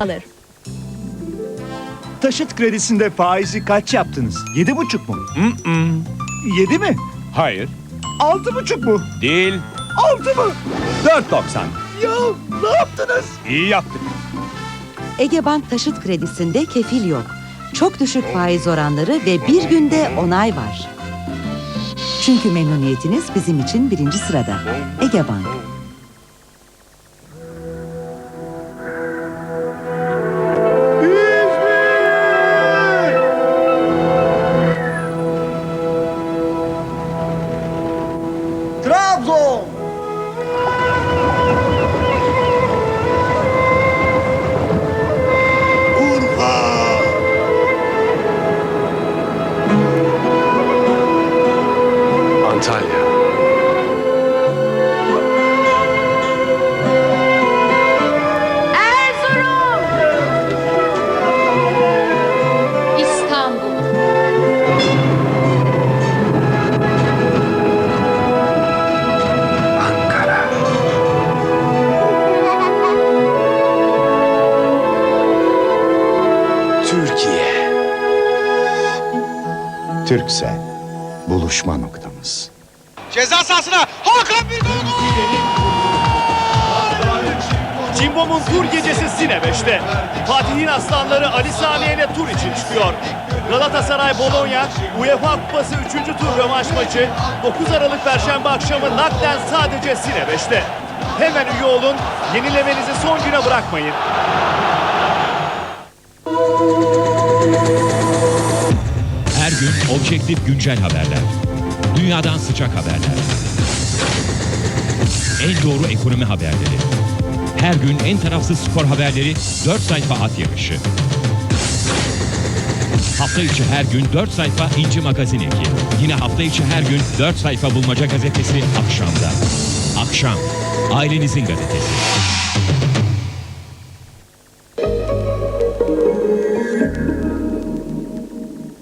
alır. Taşıt kredisinde faizi kaç yaptınız? Yedi buçuk mu? Yedi mi? Hayır. Altı buçuk mu? Değil. Altı mı? 4.90. Ya ne yaptınız? İyi yaptık. Egebank taşıt kredisinde kefil yok. Çok düşük faiz oranları ve bir günde onay var. Çünkü memnuniyetiniz bizim için birinci sırada. Egebank. Trabzon! Antalya. Türkiye. Türkse buluşma noktamız. Ceza sahasına Hakan bir gol! Cimbom'un tur gecesi Sinebeş'te. Fatih'in aslanları Ali ile tur için çıkıyor. Galatasaray Bologna UEFA Kupası 3. tur rövanş maçı 9 Aralık Perşembe akşamı naklen sadece Sinebeş'te. Hemen üye olun, yenilemenizi son güne bırakmayın. Her gün objektif güncel haberler. Dünyadan sıcak haberler. En doğru ekonomi haberleri. Her gün en tarafsız spor haberleri 4 sayfa at yarışı. Hafta içi her gün 4 sayfa İnci Magazin Eki. Yine hafta içi her gün 4 sayfa Bulmaca Gazetesi akşamda. Akşam, ailenizin gazetesi.